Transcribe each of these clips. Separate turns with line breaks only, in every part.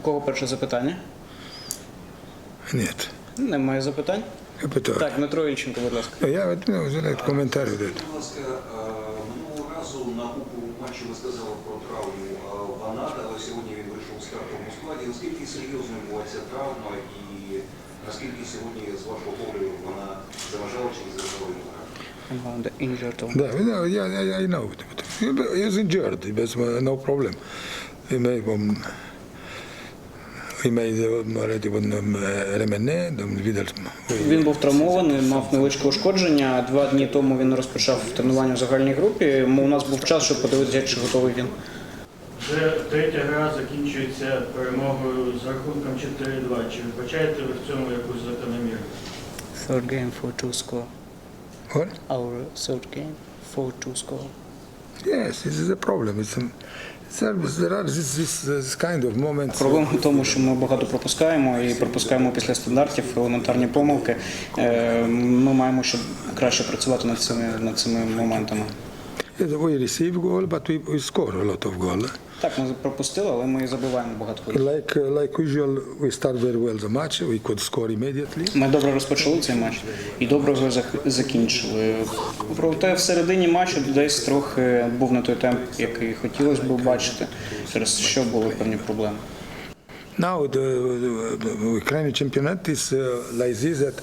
У кого перше запитання?
Нет.
Немає запитань.
Капітан.
Так, Дмитро Ільченко, будь ласка.
Я ну, задати коментар.
Будь ласка, е, минулого разу на купу матчу ви сказали про травму е, Ваната, але сьогодні він вийшов в стартовому складі. Наскільки серйозною була ця травма і наскільки сьогодні, з вашого погляду, вона заважала чи не заважала йому грати?
Injured
Да, я, я, I know. He was injured, but no problem. He made um, he made um, already one um, RMNE, um, videl.
Він був травмований, мав невеличке ушкодження. Два дні тому він розпочав тренування в загальній групі. У нас був час, щоб подивитися, чи готовий він.
Вже третя гра закінчується перемогою з рахунком 4-2. Чи вбачаєте ви в цьому якусь закономірність?
Third game for two score.
What?
Our third game for two score.
Yes, this is a problem. It's, um,
Проблема в тому, що ми багато пропускаємо і пропускаємо після стандартів елементарні помилки. Е, Ми маємо ще краще працювати над цими над цими моментами.
We receive goal, but we, we score a lot of goal.
Так, ми пропустили, але ми забиваємо багато голів.
Like like usual, we start very well the match. We could score immediately.
Ми добре розпочали цей матч і добре його закінчили. Проте всередині матчу десь трохи був не той темп, який хотілося б бачити, через що були певні проблеми.
Now the, the, Ukrainian championat is uh, like this that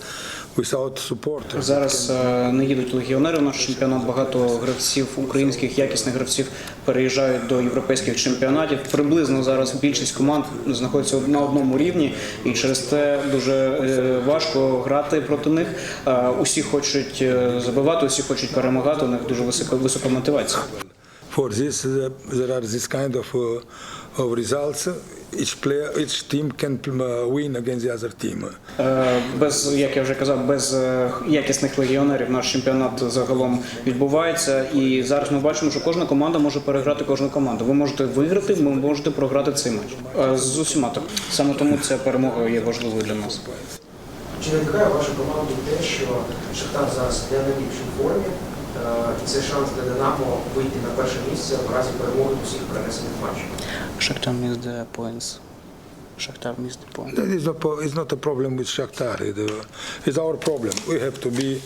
without support.
Зараз е, не їдуть легіонери в наш чемпіонат. Багато гравців українських якісних гравців переїжджають до європейських чемпіонатів. Приблизно зараз більшість команд знаходиться на одному рівні, і через це дуже е, важко грати проти них. Е, Усі хочуть е, забивати, усі хочуть перемагати. У них дуже висока висока мотивація.
For this, uh, there are this kind of, uh, of results. Each player, each team can uh, win against the other team.
Е, Без, як я вже казав, без е, якісних легіонерів наш чемпіонат загалом відбувається. І зараз ми бачимо, що кожна команда може переграти кожну команду. Ви можете виграти, ви можете програти цей матч. Е, З усіма так. Саме тому ця перемога є важливою для нас.
Чи не лякає вашу команду те, що Шахтар зараз не в найліпшій формі, це шанс для Динамо вийти на перше місце в разі перемоги в усіх перенесених матчах?
Шахтар missed the points. Шахтар missed the points.
That is not, it's not a problem with Shakhtar. Uh, It's our problem. We have to be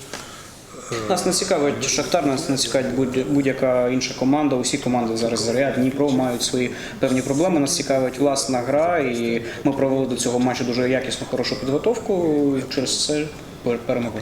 Нас не цікавить Шахтар, нас не цікавить будь- будь-яка інша команда. Усі команди зараз Заря, Дніпро мають свої певні проблеми. Нас цікавить власна гра, і ми провели до цього матчу дуже якісну, хорошу підготовку. і Через це пер- перемогли.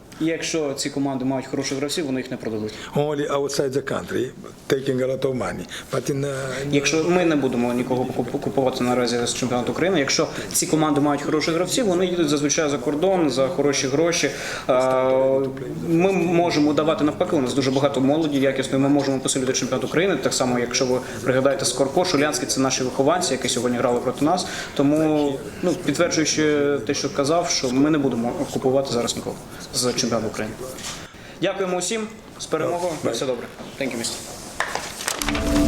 Якщо ці команди мають хороших гравців, вони їх не продадуть.
Only outside the country, taking a lot of money. But in, uh,
Якщо ми не будемо нікого куп- купувати наразі з чемпіонату України, якщо ці команди мають хороших гравців, вони їдуть зазвичай за кордон за хороші гроші. Ми можемо давати навпаки. У нас дуже багато молоді якісної. Ми можемо посилити чемпіонат України. Так само, якщо ви пригадаєте Скорко, Шулянський, це наші вихованці, які сьогодні грали проти нас. Тому ну підтверджуючи те, що казав, що ми не будемо купувати зараз нікого з чемпіонату чемпіонат Україні, Дякуємо усім з перемогою. На все добре. Thank you, містер.